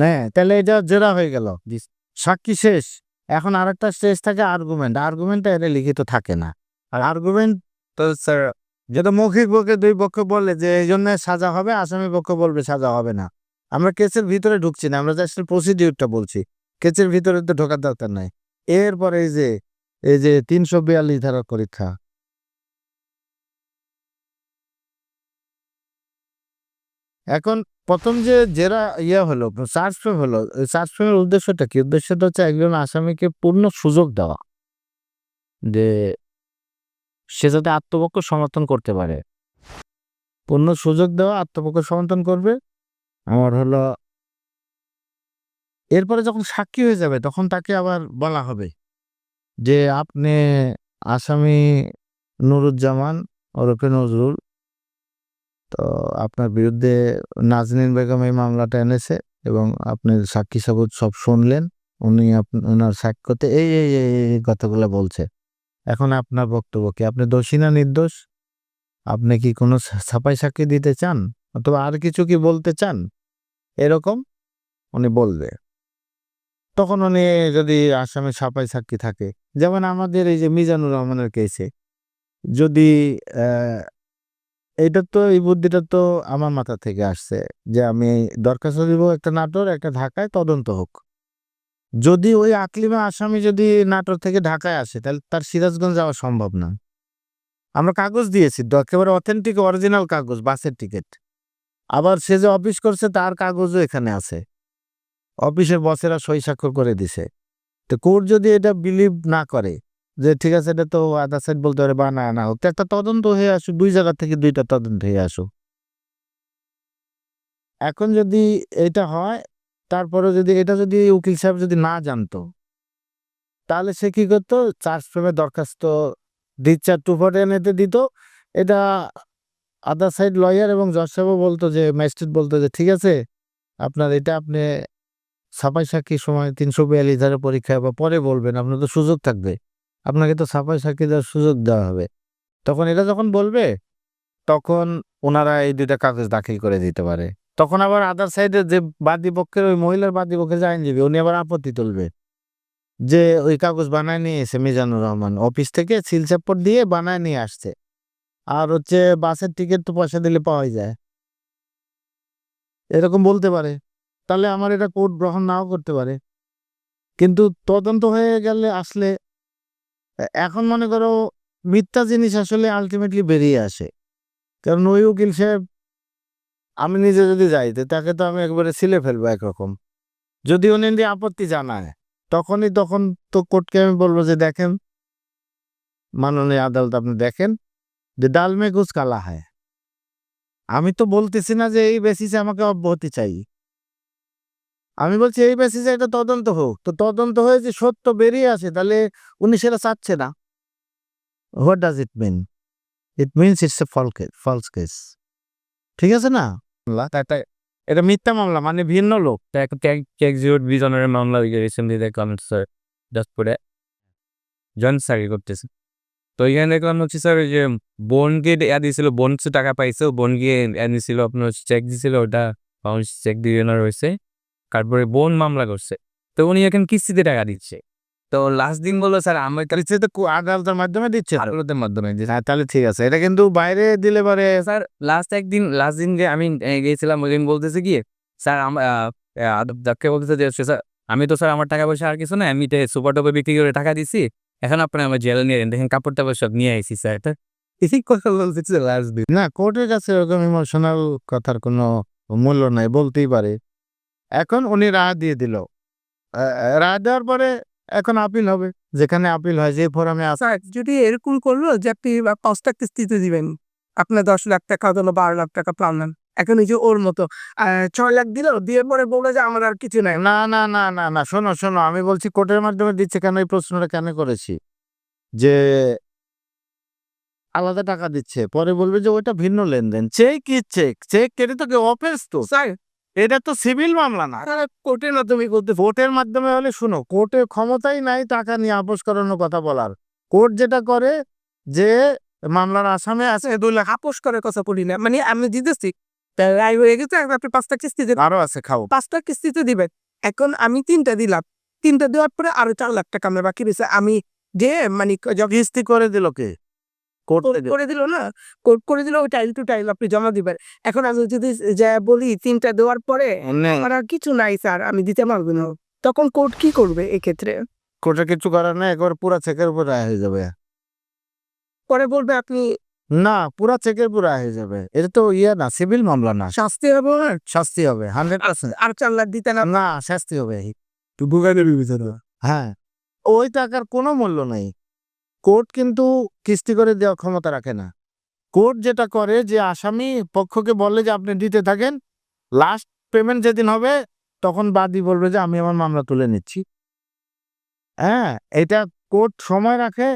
হ্যাঁ তাহলে এটা জেরা হয়ে গেল। সাক্ষী শেষ। এখন আর একটা স্টেজ থাকে আর্গুমেন্ট আর্গুমেন্টটা এটা লিখিত থাকে না। আর আর্গুমেন্ট তো স্যার যেটা মৌখিক পক্ষে দুই পক্ষ বললে যে এই জন্য সাজা হবে, আসামি পক্ষ বলবে সাজা হবে না। আমরা কেসের ভিতরে ঢুকছি না, আমরা জাস্ট প্রসিডিউরটা বলছি। কেসের ভিতরে তো ঢোকার দরকার নাই। এরপরে এই যে এই যে তিনশো বিয়াল্লিশ ধারা পরীক্ষা। এখন প্রথম যে জেরা ইয়ে হলো চার্জ ফ্রেম হলো চার্জ ফ্রেমের উদ্দেশ্যটা কি? উদ্দেশ্যটা হচ্ছে একজন আসামিকে পূর্ণ সুযোগ দেওয়া যে সে যাতে আত্মপক্ষ সমর্থন করতে পারে। পূর্ণ সুযোগ দেওয়া, আত্মপক্ষ সমর্থন করবে। আমার হলো এরপরে যখন সাক্ষী হয়ে যাবে, তখন তাকে আবার বলা হবে যে, আপনি আসামি নুরুজ্জামান ওরফে নজরুল তো আপনার বিরুদ্ধে নাজনীন বেগম এই মামলাটা এনেছে এবং আপনি সাক্ষী সাবুত সব শুনলেন, উনি ওনার সাক্ষ্যতে এই এই এই কথাগুলো বলছে। এখন আপনার বক্তব্য কি? আপনি দোষী না নির্দোষ? আপনি কি কোনো ছাপাই সাক্ষী দিতে চান? অথবা আর কিছু কি বলতে চান? এরকম উনি বলবে। তখন উনি যদি আসামে ছাপাই সাক্ষী থাকে, যেমন আমাদের এই যে মিজানুর রহমানের কেসে যদি এইটা তো, এই বুদ্ধিটা তো আমার মাথা থেকে আসছে যে আমি দরখাস্ত দিব একটা নাটোর, একটা ঢাকায়, তদন্ত হোক। যদি ওই আকলিমা আসামি যদি নাটোর থেকে ঢাকায় আসে, তাহলে তার সিরাজগঞ্জ যাওয়া সম্ভব না। আমরা কাগজ দিয়েছি একেবারে অথেন্টিক অরিজিনাল কাগজ, বাসের টিকিট আবার সে যে অফিস করছে, তার কাগজও এখানে আছে। অফিসের বসেরা সই স্বাক্ষর করে দিছে। তো কোর্ট যদি এটা বিলিভ না করে যে ঠিক আছে, এটা তো আদার সাইড বলতে পারে বা না না হোক একটা তদন্ত হয়ে আসুক, দুই জায়গা থেকে দুইটা তদন্ত হয়ে আসুক। এখন যদি এটা হয়, তারপরে যদি, এটা যদি উকিল সাহেব যদি না জানতো, তাহলে সে কি করতো? চার্জ ফ্রেমের দরখাস্ত ডিসচার্জ টু ফোর্টি এতে দিত। এটা আদার সাইড লয়ার এবং জজ সাহেবও বলতো যে ম্যাজিস্ট্রেট বলতো যে, ঠিক আছে, আপনার এটা আপনি ছাপাই সাক্ষীর সময়? তিনশো বিয়াল্লিশ ধারা পরীক্ষায় বা পরে বলবেন, আপনার তো সুযোগ থাকবে। আপনাকে তো ছাপাই সাক্ষী দেওয়ার সুযোগ দেওয়া হবে। তখন এটা যখন বলবে, তখন ওনারা এই দুইটা কাগজ দাখিল করে দিতে পারে। তখন আবার আদার সাইডের যে বাদী পক্ষের, ওই মহিলার বাদী পক্ষের যে আইনজীবী, উনি আবার আপত্তি তুলবে যে ওই কাগজ বানায় নিয়ে এসে মিজানুর রহমান অফিস থেকে সিল চাপ্পর দিয়ে বানায় নিয়ে আসছে। আর হচ্ছে বাসের টিকিট তো পয়সা দিলে পাওয়াই যায়। এরকম বলতে পারে। তাহলে আমার এটা কোর্ট গ্রহণ নাও করতে পারে। কিন্তু তদন্ত হয়ে গেলে আসলে এখন মনে করো মিথ্যা জিনিস আসলে আলটিমেটলি বেরিয়ে আসে। কারণ ওই উকিল সাহেব, আমি নিজে যদি যাই তাকে তো আমি একবারে ছিলে ফেলব একরকম। যদি উনি আপত্তি জানায়, তখনই তখন তো কোর্টকে আমি বলব যে, দেখেন, মাননীয় আদালত আপনি দেখেন যে, ডাল কালা হয় আমি তো বলতেছি না যে, এই বেসিসে আমাকে অব্যাহতি চাই। আমি বলছি, এই বেসিসে এটা তদন্ত হোক। তো তদন্ত হয়ে যে সত্য বেরিয়ে আসে, তাহলে উনি সেটা চাচ্ছে না। What does it mean it means it's a fall false case ঠিক আছে না? এটা মিথ্যা মামলা মানে ভিন্ন লোক। বিজনের মামলা রিসেন্টলি দেখলাম স্যার জাস্টপুরে জয়েন্ট চাকরি করতেছে। তো এখানে দেখলাম হচ্ছে স্যার যে বোনকে ইয়া দিয়েছিল, বোন টাকা পাইছে, বোনকে ইয়া দিয়েছিল, আপনার চেক দিয়েছিল, ওটা চেক দিয়ে রয়েছে তারপরে বোন মামলা করছে। তো উনি এখন কিস্তিতে টাকা দিচ্ছে। তো লাস্ট দিন বলল স্যার আমার কাছে তো আদালতের মাধ্যমে দিচ্ছে। আদালতের মাধ্যমে দিচ্ছে। হ্যাঁ তাহলে ঠিক আছে। এটা কিন্তু বাইরে দিলে পারে স্যার লাস্ট একদিন লাস্ট দিন যে আমি গিয়েছিলাম ওই দিন বলতেছে কি স্যার ডাক্তার বলতেছে যে "সে স্যার আমি তো স্যার আমার টাকা পয়সা আর কিছু না আমি তো সুপার টপে বিক্রি করে টাকা দিছি। এখন আপনার আমার জেল নিয়ে দেখেন কাপড় টাপড় সব নিয়ে আইসি স্যার। এটা এই কথা বলতেছে লাস্ট দিন। না কোর্টের কাছে এরকম ইমোশনাল কথার কোনো মূল্য নাই বলতেই পারে। এখন উনি রায় দিয়ে দিল। রায় দেওয়ার পরে এখন আপিল হবে যেখানে আপিল হয় যে ফোরামে যদি এরকম করল যে আপনি পাঁচটা কিস্তিতে দিবেন আপনার দশ লাখ টাকা হলো বারো লাখ টাকা পাবেন এখন এই যে ওর মতো ছয় লাখ দিল দিয়ে পরে বলল যে আমার আর কিছু নাই। না না না না না শোনো শোনো আমি বলছি কোর্টের মাধ্যমে দিচ্ছে কেন এই প্রশ্নটা কেন করেছি? যে আলাদা টাকা দিচ্ছে পরে বলবে যে ওইটা ভিন্ন লেনদেন চেক কি চেক চেক কেটে তো কেউ অফেন্স তো। স্যার এটা তো সিভিল মামলা না। তারা কোর্টের মাধ্যমে করতে ভোটের মাধ্যমে হলে শুনো কোর্টের ক্ষমতাই নাই টাকা নিয়ে আপোষ করানোর কথা বলার। কোর্ট যেটা করে যে মামলার আসামে আছে। দুই লাখ আপোষ করার কথা বলি না। মানে আমি দিতেছি রায় হয়ে গেছে আপনি পাঁচটা কিস্তিতে আরও আছে খাও। পাঁচটা কিস্তিতে দিবেন। এখন আমি তিনটা দিলাম। তিনটা দেওয়ার পরে আরও চার লাখ টাকা আমার বাকি রয়েছে। আমি যে মানে কিস্তি করে দিল কে? কোর্ট করে দিল। না? করে দিল ওই টাইল টু টাইল আপনি জমা দিবেন। এখন আমি যদি যা বলি তিনটা দেওয়ার পরে আমার আর কিছু নাই স্যার আমি দিতে পারব না। তখন কোর্ট কি করবে এক্ষেত্রে? কোর্টে কিছু করার না একবার পুরা চেকের উপর রায় হয়ে যাবে। পরে বলবে আপনি না পুরা চেকের উপর রায় হয়ে যাবে। এটা তো ইয়ে না সিভিল মামলা না। শাস্তি হবে শাস্তি হবে হান্ড্রেড পার্সেন্ট আর চার লাখ দিতে না? না শাস্তি হবে। তুই বুকাদের বিবেচনা হ্যাঁ। ওই টাকার কোনো মূল্য নেই। কোর্ট কিন্তু কিস্তি করে দেওয়ার ক্ষমতা রাখে না। কোর্ট যেটা করে যে আসামি পক্ষকে বলে যে আপনি দিতে থাকেন লাস্ট পেমেন্ট যেদিন হবে, তখন বাদী বলবে যে আমি আমার মামলা তুলে নিচ্ছি। হ্যাঁ এটা কোর্ট সময় রাখে